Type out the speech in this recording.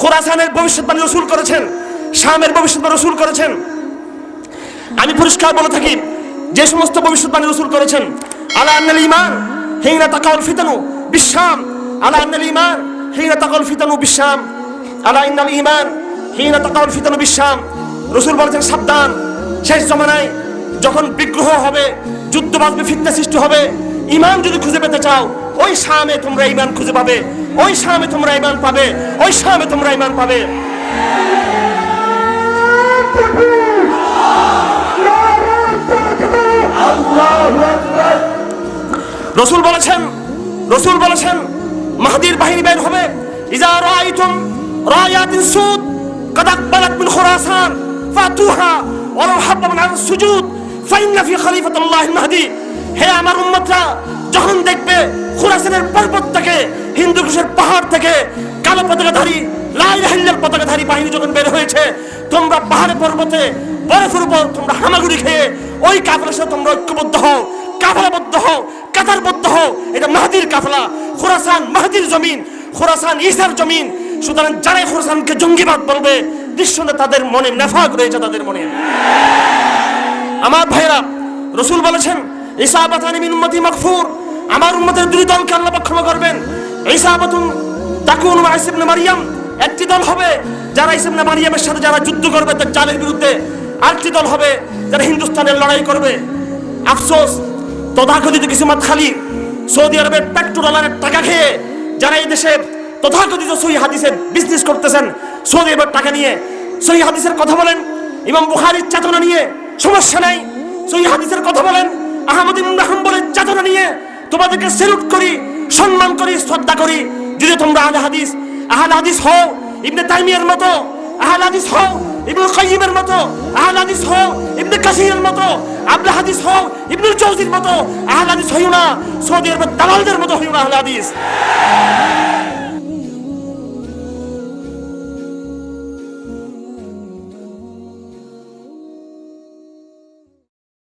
খোরাসানের ভবিষ্যৎবাণী রসুল করেছেন, শামের ভবিষ্যৎবাণী রসুল করেছেন। আমি পরিষ্কার বলে থাকি, যে সমস্ত ভবিষ্যৎবাণী রসুল করেছেন, আলা আন্নাল ইমান হিংরা তাকাউল ফিতানু বিশ্বাম আলা আন্নাল ইমান হিংরা তাকাউল ফিতানু বিশ্বাম আলা ইন্নাল ইমান হিংরা তাকাউল ফিতানু বিশ্বাম রসুল বলেছেন, সাবধান, শেষ জমানায় যখন বিগ্রহ হবে যুদ্ধ বাজবে ফিতনা সৃষ্টি হবে ইমান যদি খুঁজে পেতে চাও ওই শামে তোমরা ইমান খুঁজে পাবে। ওই শামে তোমরা ইমান পাবে। ওই শামে তোমরা ইমান পাবে। রসুল বলেছেন রসুল বলেছেন, মাহাদির বাহিনী বের হবে। ইজা রাইতুম রায়াতিন সুদ, কাদাক বালাত মিন খুরাসান, ফাতুহা ওয়া লাউ হাব্বা সুজুদ, ফাইন্না ফি মাহদি হে আমার উম্মতরা যখন দেখবে খুরাসানের পর্বত থেকে, হিন্দু কুশের পাহাড় থেকে কালো পতাকাধারী লাই রাহিল্লার পতাকাধারী বাহিনী যখন বের হয়েছে, তোমরা পাহাড়ে পর্বতে বরফের উপর তোমরা হামাগুড়ি খেয়ে ওই কাফেলার সাথে তোমরা ঐক্যবদ্ধ হও, কাফেলাবদ্ধ হও, কাতারবদ্ধ হও। এটা মাহাদির কাফলা, খোরাসান মাহাদির জমিন, খোরাসান ঈসার জমিন। সুতরাং যারাই খোরাসানকে জঙ্গিবাদ বলবে নিঃসন্দেহে তাদের মনে নেফাক রয়েছে, তাদের মনে। আমার ভাইরা রসুল বলেছেন ইসাবাতানি মিন উম্মতি মাগফুর। আমার উম্মতের দুই দলকে আল্লাহ ক্ষমা করবেন। ইসাবাতুন তাকুন মা ইসিবনে মারিয়াম। একটি দল হবে যারা ইসিবনে মারিয়ামের সাথে যারা যুদ্ধ করবে, তার চালের বিরুদ্ধে। আরেকটি দল হবে যারা হিন্দুস্তানের লড়াই করবে। আফসোস, তথাকথিত কিছু মাত খালি। সৌদি আরবের পেট্রোল ডলারের টাকা খেয়ে যারা এই দেশে তথাকথিত সহি হাদিসের বিজনেস করতেছেন, সৌদি আরবের টাকা নিয়ে সহি হাদিসের কথা বলেন। ইমাম বুখারির চেতনা নিয়ে সমস্যা নাই। সহি হাদিসের কথা বলেন। আহমদ ইবনে হাম্বলের চেতনা নিয়ে তোমাদেরকে সেলুট করি, সম্মান করি, শ্রদ্ধা করি। যদি তোমরা আহলে হাদিস, আহাল হাদিস হও, ইবনে তাইমিয়ার মতো, আহলে হাদিস হও ইবনে কাইয়িমের মতো, আহলে হাদিস হও, ইবনে কাসিরের মতো আবলে হাদিস হও, ইবনুল জাওজির মতো, আহলে হাদিস হইও না, সৌদি আরবের দালালদের মতো হইও না আহলে হাদিস।